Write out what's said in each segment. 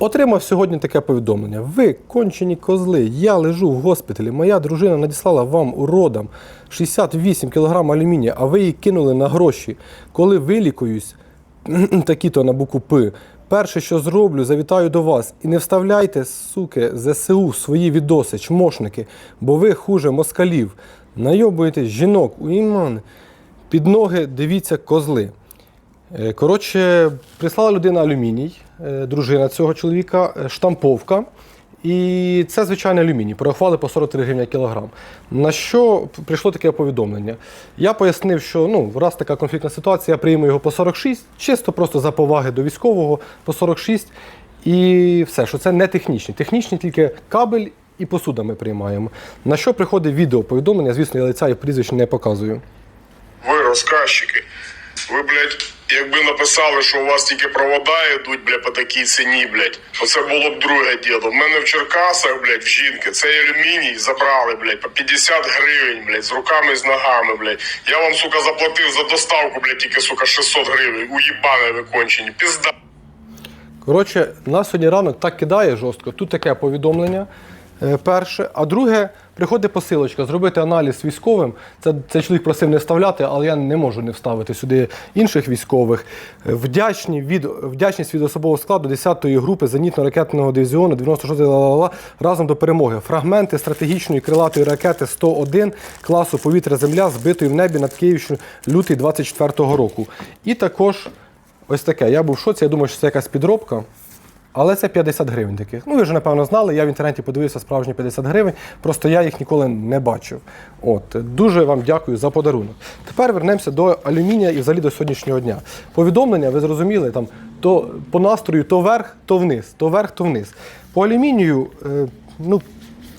Отримав сьогодні таке повідомлення. Ви кончені козли, я лежу в госпіталі. Моя дружина надіслала вам уродам 68 кг алюмінія, а ви її кинули на гроші. Коли вилікуюсь, такі-то на букву П. Перше, що зроблю, завітаю до вас. І не вставляйте, суки, ЗСУ свої відоси, чмошники, бо ви хуже москалів. Найобуєте жінок, уїман. Під ноги дивіться козли. Е, Коротше, прислала людина алюміній, е, дружина цього чоловіка, е, штамповка. І це звичайний алюміній. Порахували по 43 гривні кілограм. На що прийшло таке повідомлення? Я пояснив, що ну, раз така конфліктна ситуація, я прийму його по 46, чисто просто за поваги до військового по 46. І все, що це не технічні. Технічні тільки кабель і посуда ми приймаємо. На що приходить відео повідомлення, звісно, я лиця і прізвище не показую. Ви розказчики. Ви, блядь, якби написали, що у вас тільки провода йдуть, блядь, по такій ціні, блядь, оце було б друге діло. В мене в Черкасах, блядь, в жінки, цей алюміній забрали, блядь, по 50 гривень, блядь, з руками і з ногами, блядь. Я вам, сука, заплатив за доставку, блядь, тільки, сука, 600 гривень. Уїбане викончені. Пізда. Коротше, нас сьогодні ранок так кидає жорстко. Тут таке повідомлення. Е, Перше, а друге, приходить посилочка, зробити аналіз військовим. Це цей чоловік просив не вставляти, але я не можу не вставити сюди інших військових. Е, Вдячні від, вдячність від особового складу 10-ї групи зенітно-ракетного дивізіону 96 ла разом до перемоги. Фрагменти стратегічної крилатої ракети 101 класу повітря-земля, збитої в небі над Київщиною лютий 24-го року. І також Ось таке. Я був в шоці, я думаю, що це якась підробка. Але це 50 гривень таких. Ну, ви вже, напевно, знали. Я в інтернеті подивився справжні 50 гривень, просто я їх ніколи не бачив. От, дуже вам дякую за подарунок. Тепер вернемося до алюмінія і взагалі до сьогоднішнього дня. Повідомлення, ви зрозуміли, там то по настрою то вверх, то вниз, то вверх, то вниз. По алюмінію, е, ну.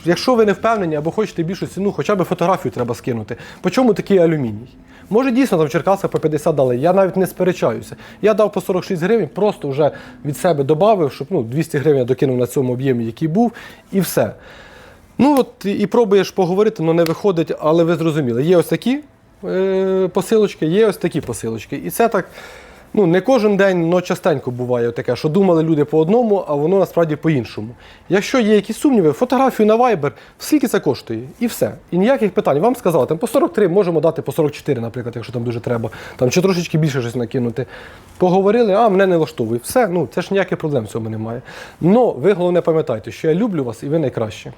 Якщо ви не впевнені або хочете більшу ціну, хоча б фотографію треба скинути. По чому такий алюміній? Може, дійсно там в Черкасах по 50 дали. Я навіть не сперечаюся. Я дав по 46 гривень, просто вже від себе додав, щоб ну, 200 гривень я докинув на цьому об'ємі, який був, і все. Ну от і пробуєш поговорити, але не виходить, але ви зрозуміли. Є ось такі е, посилочки, є ось такі посилочки. І це так. Ну, не кожен день, але частенько буває таке, що думали люди по одному, а воно насправді по-іншому. Якщо є якісь сумніви, фотографію на Viber, скільки це коштує, і все. І ніяких питань. Вам сказали, там по 43 можемо дати по 44, наприклад, якщо там дуже треба, там чи трошечки більше щось накинути. Поговорили, а мене не влаштовує. Все, ну це ж ніяких проблем в цьому немає. Но ви головне пам'ятайте, що я люблю вас і ви найкраще.